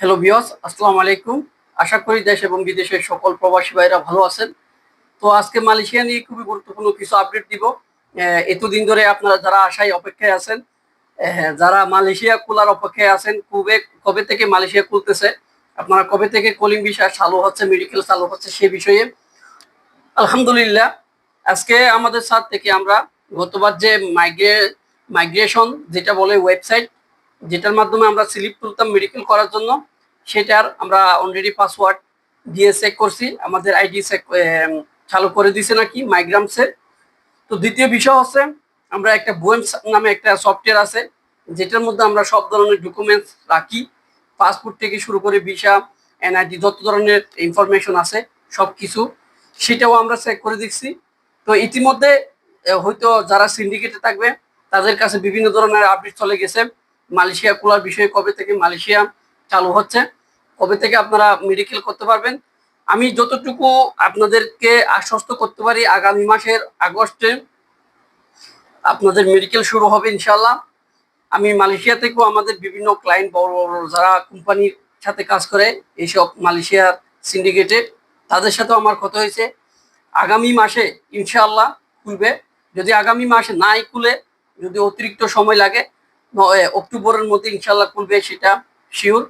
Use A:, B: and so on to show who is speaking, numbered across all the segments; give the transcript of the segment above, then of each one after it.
A: Hello বিয়স আসসালামু আলাইকুম। আশা করি দেশ এবং বিদেশের সকল প্রবাসী ভাইরা ভালো আছেন। তো আজকে মালয়েশিয়া নিয়ে খুবই গুরুত্বপূর্ণ কিছু আপডেট দিব। এতদিন ধরে আপনারা যারা আশায় অপেক্ষায় আছেন যারা মালয়েশিয়া খোলার অপেক্ষায় আছেন, কবে কবে থেকে মালয়েশিয়া খুলতেছে, আপনারা কবে থেকে কলিং বিষয় চালু হচ্ছে মেডিকেল চালু হচ্ছে সে বিষয়ে। আলহামদুলিল্লাহ, আজকে আমাদের সাথ থেকে আমরা গতবার যে মাইগ্রে, মাইগ্রেশন যেটা বলে ওয়েবসাইট যেটার মাধ্যমে আমরা স্লিপ তুলতাম মেডিকেল করার জন্য সেটার আমরা অলরেডি পাসওয়ার্ড দিয়ে চেক করছি। আমাদের আইডি চেক চালু করে দিছে নাকি মাইগ্রামসে তো দ্বিতীয় বিষয় হচ্ছে, আমরা একটা বুয়েমস নামে একটা সফটওয়্যার আছে, যেটার মধ্যে আমরা সব ধরনের ডকুমেন্টস রাখি। পাসপোর্ট থেকে শুরু করে ভিসা এনআইডি যত ধরনের ইনফরমেশন আছে সব কিছু সেটাও আমরা চেক করে দিচ্ছি তো ইতিমধ্যে হয়তো যারা সিন্ডিকেটে থাকবে, তাদের কাছে বিভিন্ন ধরনের আপডেট চলে গেছে। মালয়েশিয়া খোলার বিষয়ে কবে থেকে মালয়েশিয়া চালু হচ্ছে। কবে থেকে আপনারা মেডিকেল করতে পারবেন? আমি যতটুকু আপনাদেরকে আশ্বস্ত করতে পারি, আগামী মাসের আগস্টে আপনাদের মেডিকেল শুরু হবে ইনশাল্লাহ আমি মালয়েশিয়া থেকেও আমাদের বিভিন্ন ক্লায়েন্ট বড় বড় যারা কোম্পানির সাথে কাজ করে, এইসব মালয়েশিয়ার সিন্ডিকেটে তাদের সাথেও আমার কথা হয়েছে। আগামী মাসে ইনশাল্লাহ খুলবে। যদি আগামী মাসে নাই খুলে, যদি অতিরিক্ত সময় লাগে অক্টোবরের মধ্যে ইনশাল্লাহ খুলবে, সেটা শিওর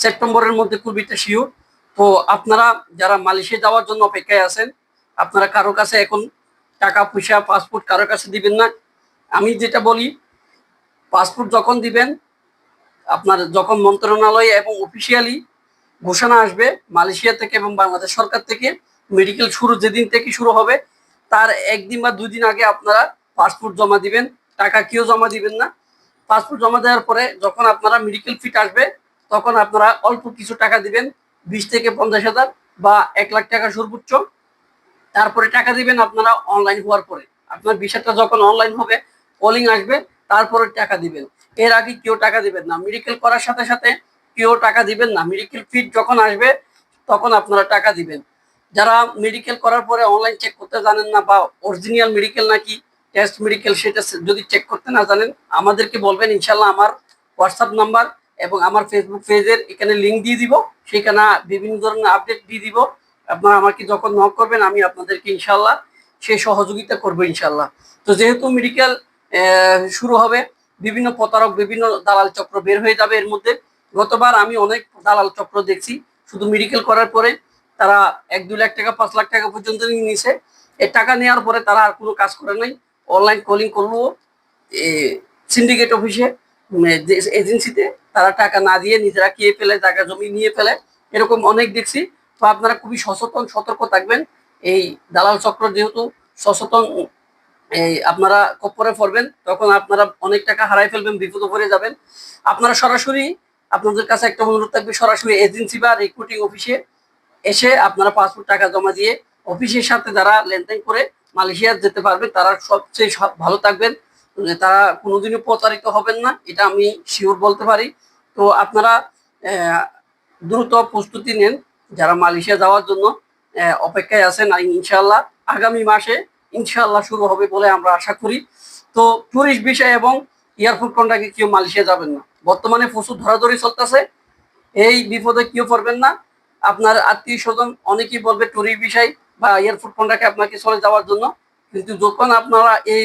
A: সেপ্টেম্বরের মধ্যে খুলবে এটা শিওর তো আপনারা যারা মালয়েশিয়া যাওয়ার জন্য অপেক্ষায় আছেন, আপনারা কারও কাছে এখন টাকা, পয়সা পাসপোর্ট কারও কাছে দিবেন না। আমি যেটা বলি পাসপোর্ট যখন দিবেন, আপনার যখন মন্ত্রণালয় এবং অফিসিয়ালি ঘোষণা আসবে মালয়েশিয়া থেকে এবং বাংলাদেশ সরকার থেকে মেডিকেল শুরু যেদিন থেকে শুরু হবে, তার একদিন বা দুদিন আগে আপনারা পাসপোর্ট জমা দিবেন। টাকা কেউ জমা দিবেন না। পাসপোর্ট জমা দেওয়ার পরে যখন আপনারা মেডিকেল ফিট আসবে তখন আপনারা অল্প কিছু টাকা দিবেন, বিশ থেকে পঞ্চাশ হাজার বা এক লাখ টাকা সর্বোচ্চ। তারপরে টাকা দিবেন আপনারা অনলাইন হওয়ার পরে। আপনার বিষয়টা যখন অনলাইন হবে কলিং আসবে, তারপরে টাকা দিবেন। এর আগে কেউ টাকা দিবেন না। মেডিকেল করার সাথে সাথে কেউ টাকা দিবেন না। মেডিকেল ফিট যখন আসবে, তখন আপনারা টাকা দিবেন। যারা মেডিকেল করার পরে অনলাইন চেক করতে জানেন না বা অরিজিনাল মেডিকেল নাকি টেস্ট মেডিকেল সেটা যদি চেক করতে না জানেন, আমাদেরকে বলবেন। ইনশাল্লাহ আমার হোয়াটসঅ্যাপ নাম্বার এবং আমার ফেসবুক পেজের এখানে লিঙ্ক দিয়ে দিব সেখানে বিভিন্ন ধরনের আপডেট দিয়ে দিব। আপনারা আমাকে যখন নক করবেন, আমি আপনাদেরকে ইনশাল্লাহ সে সহযোগিতা করব ইনশাল্লাহ তো যেহেতু মেডিকেল শুরু হবে, বিভিন্ন প্রতারক, বিভিন্ন দালাল চক্র বের হয়ে যাবে এর মধ্যে। গতবার আমি অনেক দালাল চক্র দেখছি, শুধু মেডিকেল করার পরে তারা এক দু লাখ টাকা, পাঁচ লাখ টাকা পর্যন্ত নিয়ে নিছে। এই টাকা নেওয়ার পরে তারা আর কোনো কাজ করে নাই। অনলাইন কলিং করল সিন্ডিকেট অফিসে এজেন্সিতে তারা টাকা না দিয়ে নিজেরা খেয়ে ফেলে, জায়গা জমি নিয়ে ফেলে, এরকম অনেক দেখছি। তো আপনারা খুবই সচেতন, সতর্ক থাকবেন। এই দালাল চক্র যেহেতু সচেতন, এই আপনারা কপরে পড়বেন, তখন আপনারা অনেক টাকা হারাই ফেলবেন, বিপদে পড়ে যাবেন। আপনারা সরাসরি আপনাদের কাছে একটা অনুরোধ থাকবে, সরাসরি এজেন্সি বা রিক্রুটিং অফিসে এসে আপনারা পাসপোর্ট টাকা জমা দিয়ে অফিসের সাথে যারা লেনদেন করে মালয়েশিয়া যেতে পারবে তারা সবচেয়ে সব ভালো থাকবেন। মানে তারা কোনোদিনও প্রতারিত হবেন না, এটা আমি শিওর বলতে পারি। তো আপনারা দ্রুত প্রস্তুতি নেন যারা মালয়েশিয়া যাওয়ার জন্য অপেক্ষায় আছেন। ইনশাল্লাহ আগামী মাসে ইনশাল্লাহ শুরু হবে বলে আমরা আশা করি। তো টুরিস্ট বিষয় এবং এয়ারপোর্ট কন্ট্রাক্টে কেউ মালয়েশিয়া যাবেন না। বর্তমানে প্রচুর ধরাধরি চলতেছে। এই বিপদে কেউ পড়বেন না। আপনার আত্মীয় স্বজন অনেকেই বলবে টুরিস্ট বিষয় বা এয়ারপোর্ট কন্ট্রাক্টে আপনাকে চলে যাওয়ার জন্য। কিন্তু যখন আপনারা এই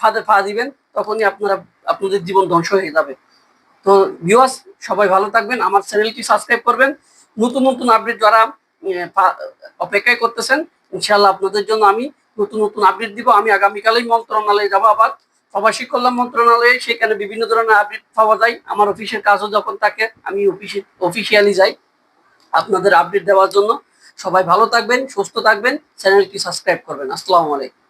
A: ফাঁদে পা দিবেন, তখনই আপনারা আপনাদের জীবন ধ্বংস হয়ে যাবে। তো ভিউয়ার্স সবাই ভালো থাকবেন, আমার চ্যানেলটি সাবস্ক্রাইব করবেন। নতুন নতুন আপডেট যারা অপেক্ষায় করতেছেন ইনশাল্লাহ আপনাদের জন্য আমি নতুন নতুন আপডেট দিব। আমি আগামীকালেই মন্ত্রণালয়ে যাব আবার। প্রবাসী কল্যাণ মন্ত্রণালয়ে, সেখানে বিভিন্ন ধরনের আপডেট পাওয়া যায়। আমার অফিসের কাজও যখন থাকে, আমি অফিসে অফিসিয়ালি যাই আপনাদের আপডেট দেওয়ার জন্য। সবাই ভালো থাকবেন, সুস্থ থাকবেন, চ্যানেলটি সাবস্ক্রাইব করবেন। আসসালামু আলাইকুম।